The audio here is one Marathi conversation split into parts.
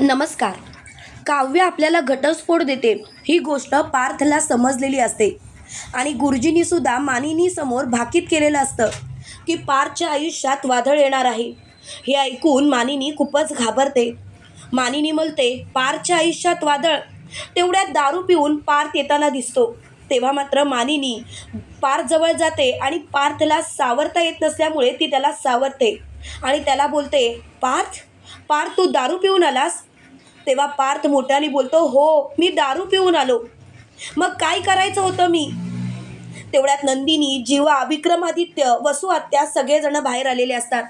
नमस्कार. काव्य आपल्याला घटस्फोट देते. ही गोष्ट पार्थला समजलेली असते. आणि गुरुजींनीसुद्धा मानिनीसमोर भाकीत केलेलं असतं की पार्थच्या आयुष्यात वादळ येणार आहे. हे ऐकून मानिनी खूपच घाबरते. मानिनी म्हणते पार्थच्या आयुष्यात वादळ? तेवढ्यात दारू पिऊन पार्थ येताना दिसतो. तेव्हा मात्र मानिनी पार्थजवळ जाते आणि पार्थला सावरता येत नसल्यामुळे ती त्याला सावरते. आणि त्याला बोलते पार्थ? पार्थ तू दारू पिऊन आलास? तेव्हा पार्थ मोठ्याने बोलतो हो मी दारू पिऊन आलो. मग काय करायचं होतं मी? तेवढ्यात नंदिनी जीवा विक्रमादित्य वसुहत्या सगळेजण बाहेर आलेले असतात.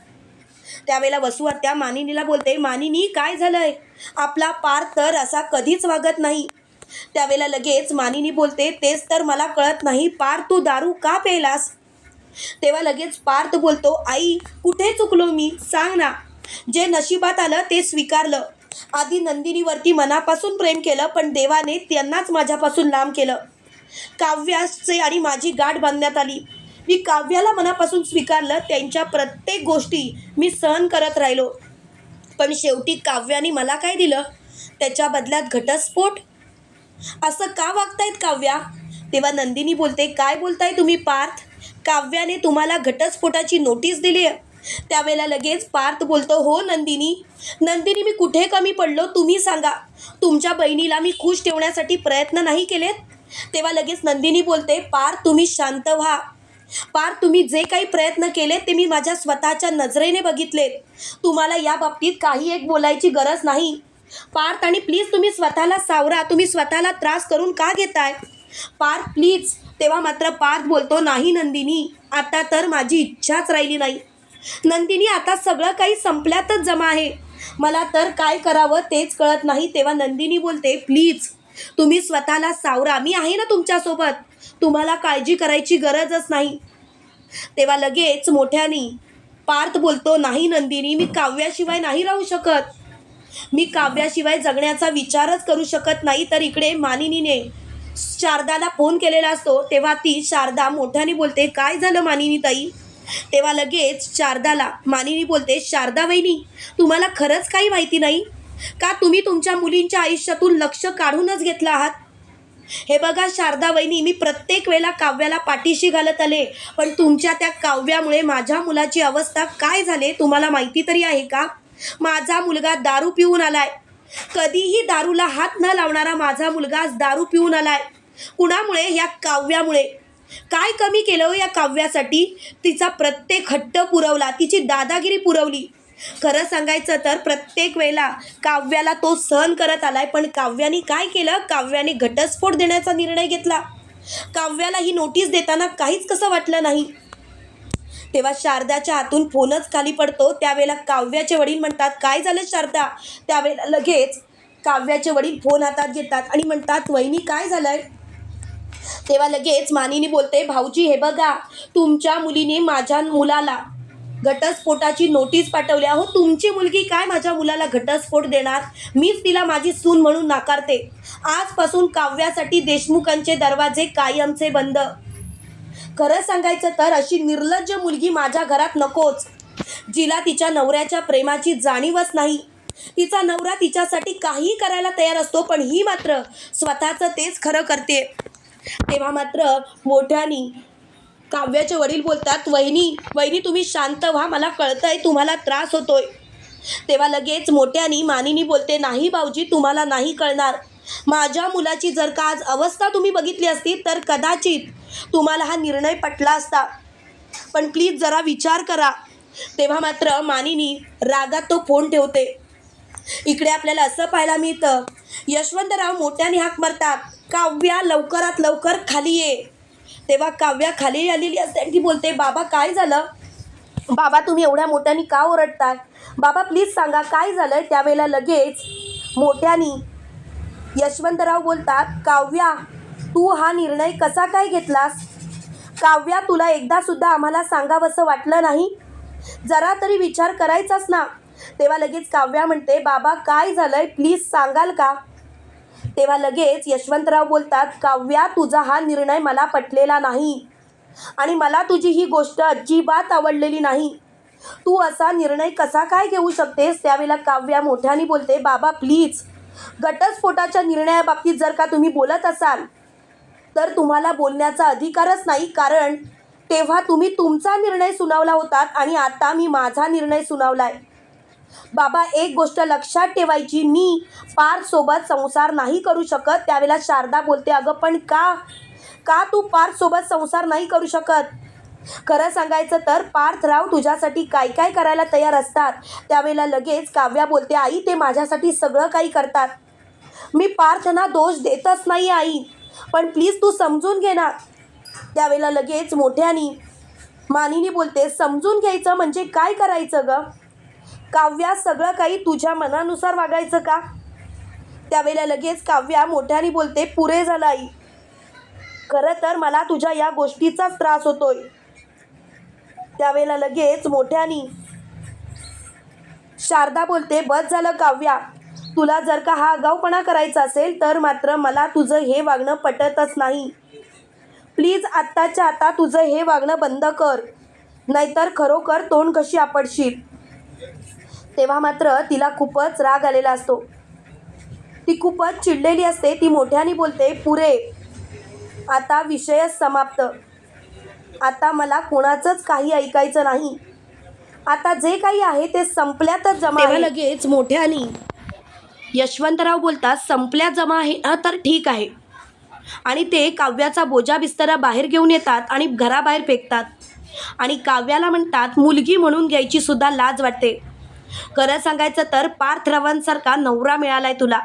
त्यावेळेला वसुहत्या मानिनीला बोलते मानिनी काय झालंय? आपला पार्थ तर असा कधीच वागत नाही. त्यावेळेला लगेच मानिनी बोलते तेच तर मला कळत नाही पार तू दारू का पेलास तेव्हा लगेच पार्थ बोलतो आई कुठे चुकलो मी? सांग ना. जे नशिबात आलं ते स्वीकारलं. आधी नंदिनीवरती मनापासून प्रेम केलं पण देवाने त्यांनाच माझ्यापासून लांब केलं. काव्याचे आणि माझी गाठ बांधण्यात आली. मी काव्याला मनापासून स्वीकारलं त्यांच्या प्रत्येक गोष्टी मी सहन करत राहिलो. पण शेवटी काव्याने मला काय दिलं? त्याच्या बदल्यात घटस्फोट? असं का वागतायत काव्या? तेव्हा नंदिनी बोलते काय बोलताय तुम्ही पार्थ? काव्याने तुम्हाला घटस्फोटाची नोटीस दिली आहे त्यावेळेला लगेच पार्थ बोलतो हो नंदिनी नंदिनी मी कुठे कमी पडलो तुम्ही सांगा. तुमच्या बहिणीला मी खुश ठेवण्यासाठी प्रयत्न नाही केलेत. तेव्हा लगेच नंदिनी बोलते पार्थ तुम्ही शांत व्हा. पार तुम्ही जे काही प्रयत्न केले ते मी माझ्या स्वतःच्या नजरेने बघितलेत. तुम्हाला या बाबतीत काही एक बोलायची गरज नाही. पार्थ आणि प्लीज तुम्ही स्वतःला सावरा तुम्ही स्वतःला त्रास करून का घेताय? पार्थ प्लीज. तेव्हा मात्र पार्थ बोलतो नाही नंदिनी आता तर माझी इच्छाच राहिली नाही. नंदिनी आता सगळं काही संपल्यातच जमा आहे. मला तर काय करावं तेच कळत नाही तेव्हा नंदिनी बोलते प्लीज तुम्ही स्वतःला सावरा. मी आहे ना तुमच्यासोबत. तुम्हाला काळजी करायची गरजच नाही. तेव्हा लगेच मोठ्यानी पार्थ बोलतो नाही नंदिनी मी काव्याशिवाय नाही राहू शकत. मी काव्याशिवाय जगण्याचा विचारच करू शकत नाही. तर इकडे मानिनीने शारदाला फोन केलेला असतो तेव्हा ती शारदा मोठ्याने बोलते काय झालं मानिनी ताई? तेव्हा लगेच शारदाला मानिनी बोलते शारदा वहिनी तुम्हाला खरंच काही माहिती नाही? का तुम्ही तुमच्या मुलींच्या आयुष्यातून लक्ष काढूनच घेतलं आहात? हे बघा शारदा वहिनी मी प्रत्येक वेळेला काव्याला पाठीशी घालत आले पण तुमच्या त्या काव्यामुळे माझ्या मुलाची अवस्था काय झाले तुम्हाला माहिती तरी आहे का? माझा मुलगा दारू पिऊन आलाय. कधीही दारूला हात न लावणारा माझा मुलगा दारू पिऊन आलाय. कुणामुळे? या काव्यामुळे. काय कमी केलं हो या काव्यासाठी? तिचा प्रत्येक हट्ट पुरवला तिची दादागिरी पुरवली. खरं सांगायचं तर प्रत्येक वेळेला काव्याला तो सहन करत आलाय पण काव्याने काय केलं? काव्याने घटस्फोट देण्याचा निर्णय घेतला. काव्याला ही नोटीस देताना काहीच कसं वाटलं नाही. तेव्हा शारदाच्या हातून फोनच खाली पडतो. त्यावेळेला काव्याचे वडील म्हणतात काय झालं शारदा? त्यावेळेला लगेच काव्याचे वडील फोन हातात घेतात आणि म्हणतात वहिनी काय झालंय? तेव्हा लगेच मानिनी बोलते भाऊजी हे बघा तुमच्या मुलीने माझ्या मुलाला घटस्फोटाची नोटीस पाठवली. अहो तुमची मुलगी काय माझ्या मुलाला घटस्फोट देणार? मीच तिला माझी सून म्हणून नाकारते. आजपासून काव्यासाठी देशमुखांचे दरवाजे कायमचे बंद. खरं सांगायचं तर अशी निर्लज्ज मुलगी माझ्या घरात नकोच. जिला तिच्या नवऱ्याच्या प्रेमाची जाणीवच नाही. तिचा नवरा तिच्यासाठी काहीही करायला तयार असतो पण ही मात्र स्वतःचं तेच खरं करते. तेव्हा मात्र मोठ्यानी काव्याचे वडील बोलतात वहिनी वहिनी तुम्ही शांत व्हा मला कळतंय तुम्हाला त्रास होतोय. तेव्हा लगेच मोठ्यानी मानिनी बोलते नाही भाऊजी तुम्हाला नाही कळणार. माझ्या मुलाची जर का आज अवस्था तुम्ही बघितली असती तर कदाचित तुम्हाला हा निर्णय पटला असता. पण प्लीज जरा विचार करा. तेव्हा मात्र मानिनी रागात तो फोन ठेवते. इकडे आपल्याला असं पाहायला मिळतं. यशवंतराव मोठ्याने हाक मारतात. काव्या लवकरात लवकर खाली ये. तेव्हा काव्या खाली आलेली असते आणि ती बोलते बाबा काय झालं? बाबा तुम्ही एवढ्या मोठ्याने का ओरडताय? बाबा प्लीज सांगा काय झालं त्यावेळेला लगेच मोठ्यानी यशवंतराव बोलतात काव्या तू हा निर्णय कसा काय घेतलास? काव्या तुला एकदा सुद्धा आम्हाला सांगावंसं वाटलं नाही? जरा तरी विचार करायचाच ना? तेव्हा लगेच काव्या म्हणते बाबा काय झालंय? प्लीज सांगाल का? तेव्हा लगेच यशवंतराव बोलतात काव्या तुझा हा निर्णय मला पटलेला नाही. आणि मला तुझी ही गोष्ट अजिबात आवडलेली नाही. तू असा निर्णय कसा काय घेऊ शकतेस? त्यावेळेला काव्या मोठ्याने बोलते बाबा प्लीज घटस्फोटाच्या निर्णयाबाबतीत जर का तुम्ही बोलत असाल तर तुम्हाला बोलण्याचा अधिकारच नाही. कारण तेव्हा तुम्ही तुमचा निर्णय सुनावला होता आणि आता मी माझा निर्णय सुनावला आहे बाबा एक गोष्ट लक्षात ठेवायची. मी पार्थसोबत संसार नाही करू शकत. त्यावेळेला शारदा बोलते अगं पण का? का तू पार्थसोबत संसार नाही करू शकत? खरं सांगायचं तर पार्थराव तुझ्यासाठी काय काय करायला तयार असतात. त्यावेळेला लगेच काव्या बोलते आई ते माझ्यासाठी सगळं काही करतात. मी पार्थना दोष देतच नाही आई. पण प्लीज तू समजून घे ना. त्यावेळेला लगेच मोठ्यानी मानिनी बोलते समजून घ्यायचं म्हणजे काय करायचं गं? काव्या सगळं काही तुझ्या मनानुसार वागायचं का? त्यावेळेला लगेच काव्या मोठ्याने बोलते पुरे झालं आई. खरं तर मला तुझ्या या गोष्टीचाच त्रास होतोय. त्यावेळेला लगेच मोठ्यानी शारदा बोलते बस झालं काव्या. तुला जर का हा आगाऊपणा करायचा असेल तर मात्र मला तुझं हे वागणं पटतच नाही. प्लीज आत्ताच्या आता तुझं हे वागणं बंद कर. नाहीतर खरोखर तोंड कशी आपडशील तेव्हा मात्र तिला खूपच राग आलेला असतो. ती खूपच चिडलेली असते ती मोठ्याने बोलते पुरे आता विषयच समाप्त. आता मला कोणाचंच काही ऐकायचं नाही. आता जे काही आहे ते संपल्यातच जमा तेव्हा लगेच मोठ्याने यशवंतराव बोलतात संपल्या जमा आहे ना तर ठीक आहे. आणि ते काव्याचा बोजा बिस्तरा बाहेर घेऊन येतात आणि घराबाहेर फेकतात. आणि काव्याला म्हणतात मुलगी म्हणून घ्यायची सुद्धा लाज वाटते. खरं सांगायचं तर पार्थरावांसारखा नवरा मिळालाय तुला.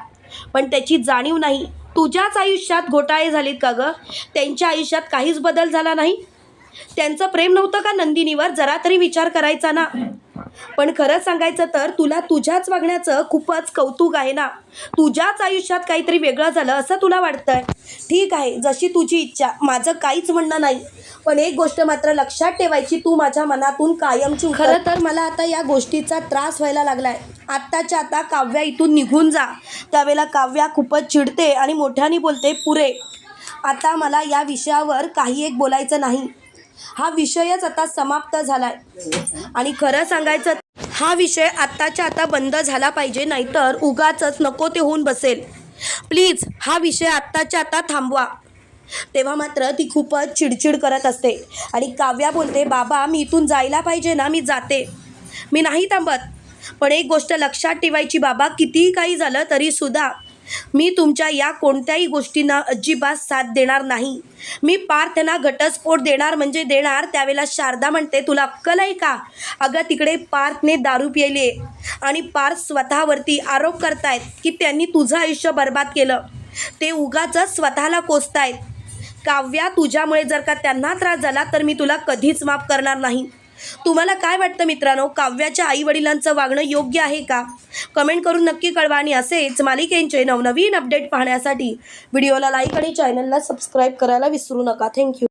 पण त्याची जाणीव नाही. तुझ्याच आयुष्यात घोटाळे झालीत का गं? त्यांच्या आयुष्यात काहीच बदल झाला नाही? त्यांचं प्रेम नव्हतं का नंदिनीवर? जरा तरी विचार करायचा ना. पण खरं सांगायचं तर तुला तुझ्याच वागण्याचं खूपच कौतुक आहे ना. तुझ्याच आयुष्यात काहीतरी वेगळं झालं असं तुला वाटतंय. ठीक आहे जशी तुझी इच्छा. माझं काहीच म्हणणं नाही. पण एक गोष्ट मात्र लक्षात ठेवायची तू माझ्या मनातून कायमची खरं तर मला आता या गोष्टीचा त्रास व्हायला लागलाय. आत्ताच्या आता काव्या इथून निघून जा. त्यावेळेला काव्या खूपच चिडते आणि मोठ्याने बोलते पुरे आता मला या विषयावर काही एक बोलायचं नाही. हा विषयच आता समाप्त झालाय. आणि खरं सांगायचं हा विषय आत्ताच्या आता बंद झाला पाहिजे नाहीतर उगाच नको ते होऊन बसेल. प्लीज हा विषय आत्ताच्या आता थांबवा. तेव्हा मात्र ती खूपच चिडचिड करत असते. आणि काव्या बोलते बाबा मी इथून जायला पाहिजे ना मी जाते. मी नाही थांबत. पण एक गोष्ट लक्षात ठेवायची बाबा कितीही काही झालं तरीसुद्धा मी तुमच्या या कोणत्याही गोष्टींना अजिबात साथ देणार नाही. मी पार्थना घटस्फोट देणार म्हणजे देणार त्यावेळेला शारदा म्हणते तुला अक्कल आहे का? अगं तिकडे पार्थने दारू पिले आणि पार्थ स्वतःवरती आरोप करतायत की त्यांनी तुझं आयुष्य बर्बाद केलं. ते उगाच स्वतःला कोसतायत. काव्या तुझ्यामुळे जर का त्यांना त्रास झाला तर मी तुला कधीच माफ करणार नाही. तुम्हाला काय वाटतं मित्रांनो? काव्याच्या आईवडिलांचं वागणं योग्य आहे का? कमेंट करून नक्की कळवा आणि असेच मालिकेंचे नवनवीन अपडेट पाहण्यासाठी व्हिडिओला लाईक आणि चॅनलला सबस्क्राईब करायला विसरू नका. थँक्यू.